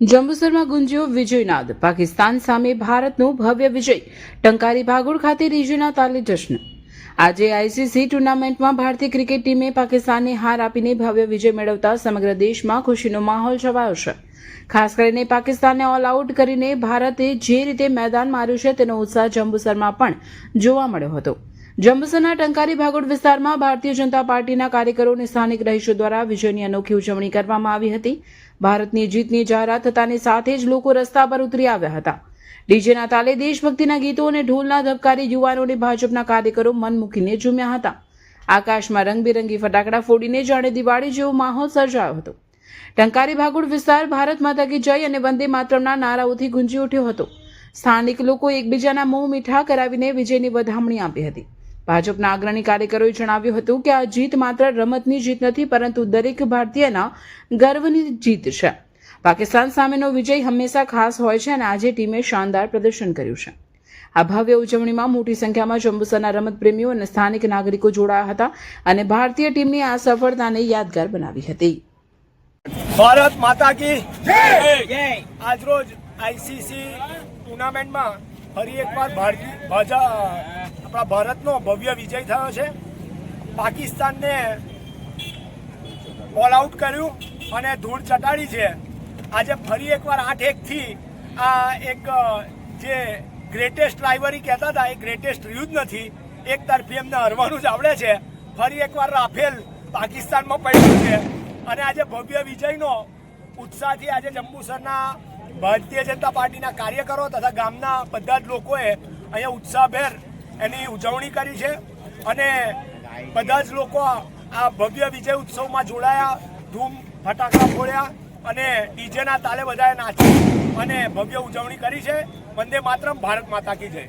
જંબુસરમાં ગુંજ્યો વિજયનાદ પાકિસ્તાન સામે ભારતનો ભવ્ય વિજય. ટંકારી ભાગોળ ખાતે રીજના તાલે જશ્ન. આજે આઈસીસી ટુર્નામેન્ટમાં ભારતીય ક્રિકેટ ટીમે પાકિસ્તાનને હાર આપીને ભવ્ય વિજય મેળવતા સમગ્ર દેશમાં ખુશીનો માહોલ છવાયો છે. ખાસ કરીને પાકિસ્તાનને ઓલ આઉટ કરીને ભારતે જે રીતે મેદાન માર્યું છે તેનો ઉત્સાહ જંબુસરમાં પણ જોવા મળ્યો હતો. જંબુસરના ટંકારી ભાગોળ વિસ્તારમાં ભારતીય જનતા પાર્ટીના કાર્યકરો અને સ્થાનિક રહીશો દ્વારા વિજયની અનોખી ઉજવણી કરવામાં આવી હતી. ભારતની જીતની જાહેરાત થતાની સાથે જ લોકો રસ્તા પર ઉતરી આવ્યા હતા. ડીજેના તાલે દેશભક્તિના ગીતો અને ઢોલના ધબકારી યુવાનો અને ભાજપના કાર્યકરો મન મૂકીને ઝૂમ્યા હતા. આકાશમાં રંગબેરંગી ફટાકડા ફોડીને જાણે દિવાળી જેવો માહોલ સર્જાયો હતો. ટંકારી ભાગોળ વિસ્તાર ભારત માતા કી જય અને વંદે માતરમના નારાઓથી ગુંજી ઉઠ્યો હતો. સ્થાનિક લોકો એકબીજાના મોં મીઠા કરાવીને વિજયની વધામણી આપી હતી. ભાજપના અગ્રણી કાર્યકરોએ જણાવ્યું હતું કે આ જીત માત્ર રમતની જીત નથી પરંતુ દરેક ભારતીયના ગર્વની જીત છે. પાકિસ્તાન સામેનો વિજય હંમેશા ખાસ હોય છે અને આજે ટીમે શાનદાર પ્રદર્શન કર્યું છે. આ ભવ્ય ઉજવણીમાં મોટી સંખ્યામાં જંબુસરના રમતપ્રેમીઓ અને સ્થાનિક નાગરિકો જોડાયા હતા અને ભારતીય ટીમની આ સફળતાને યાદગાર બનાવી હતી. ભારત માતા કી આજરોજ આઈસીસી ટુર્નામેન્ટમાં ફરી એકવાર ભારતીય ભાજા આપણા ભારતનો ભવ્ય વિજય થયો છે. પાકિસ્તાનને ઓલ આઉટ કર્યું અને ધૂળ ચટાડી છે. આજે ફરી એકવાર આઠ એકથી આ એક જે ગ્રેટેસ્ટ રાઇવરી કહેતા હતા, એ ગ્રેટેસ્ટ યુદ્ધ નથી. એક તરફી એમને હરવાનું જ આવડે છે. ફરી એકવાર રાફેલ પાકિસ્તાનમાં પડ્યું છે. અને આજે ભવ્ય વિજયનો ઉત્સાહથી આજે જંબુસરના ભારતીય જનતા પાર્ટીના કાર્યકરો તથા ગામના બધા જ લોકોએ અહીંયા ઉત્સાહભેર એની ઉજવણી કરી છે અને બધા જ લોકો આ ભવ્ય વિજય ઉત્સવમાં જોડાયા, ધૂમ ફટાકડા ફોડ્યા અને ડીજેના તાલે બધાએ નાચી અને ભવ્ય ઉજવણી કરી છે. વંદે માતરમ, ભારત માતા કી જય.